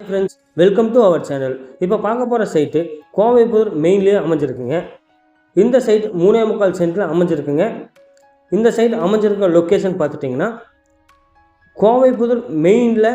Friends welcome to our channel இப்போ பார்க்க போகிற சைட்டு கோவைப்புதூர் மெயின்லேயே அமைஞ்சிருக்குங்க. இந்த சைட் மூணே முக்கால் சென்டில் அமைஞ்சிருக்குங்க. இந்த சைட் அமைஞ்சிருக்க லொக்கேஷன் பார்த்துட்டிங்கன்னா கோவைப்புதூர் மெயினில்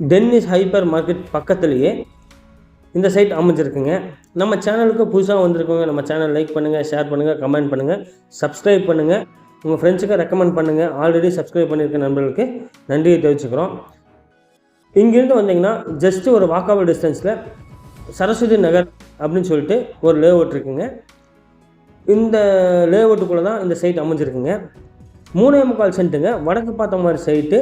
டென்னிஸ் ஹைப்பர் மார்க்கெட் பக்கத்துலேயே இந்த சைட் அமைஞ்சிருக்குங்க. நம்ம சேனலுக்கு புதுசாக வந்திருக்கவங்க நம்ம சேனல் லைக் பண்ணுங்கள் ஷேர் பண்ணுங்கள் கமெண்ட் பண்ணுங்கள் சப்ஸ்கிரைப் பண்ணுங்கள் உங்கள் ஃப்ரெண்ட்ஸுக்கு ரெக்கமெண்ட் பண்ணுங்கள் ஆல்ரெடி சப்ஸ்கிரைப் பண்ணியிருக்க நண்பர்களுக்கு நன்றியை தெரிவிச்சுக்கிறோம். இங்கேருந்து வந்தீங்கன்னா ஜஸ்ட் ஒரு வாக்கபிள் டிஸ்டன்ஸில் சரஸ்வதி நகர் அப்படின்னு சொல்லிட்டு ஒரு லே அவுட் இருக்குங்க. இந்த லே அவுட்டுக்குள்ளே தான் இந்த சைட் அமைஞ்சிருக்குங்க. மூணே முக்கால் சென்ட்டுங்க. வடக்கு பார்த்த மாதிரி சைட்டு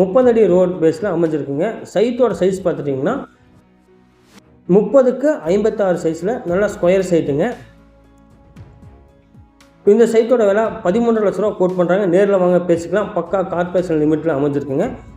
முப்பது அடி ரோட் பேஸில் அமைஞ்சிருக்குங்க. சைட்டோட சைஸ் பார்த்துட்டிங்கன்னா முப்பதுக்கு ஐம்பத்தாறு சைஸில் நல்லா ஸ்கொயர் சைட்டுங்க இந்த சைட்டோட விலை பதிமூன்று லட்ச ரூபா கோட் பண்ணுறாங்க நேரில் வாங்க பேசிக்கலாம். பக்கா கார்பரேஷன் லிமிட்டில் அமைஞ்சிருக்குங்க.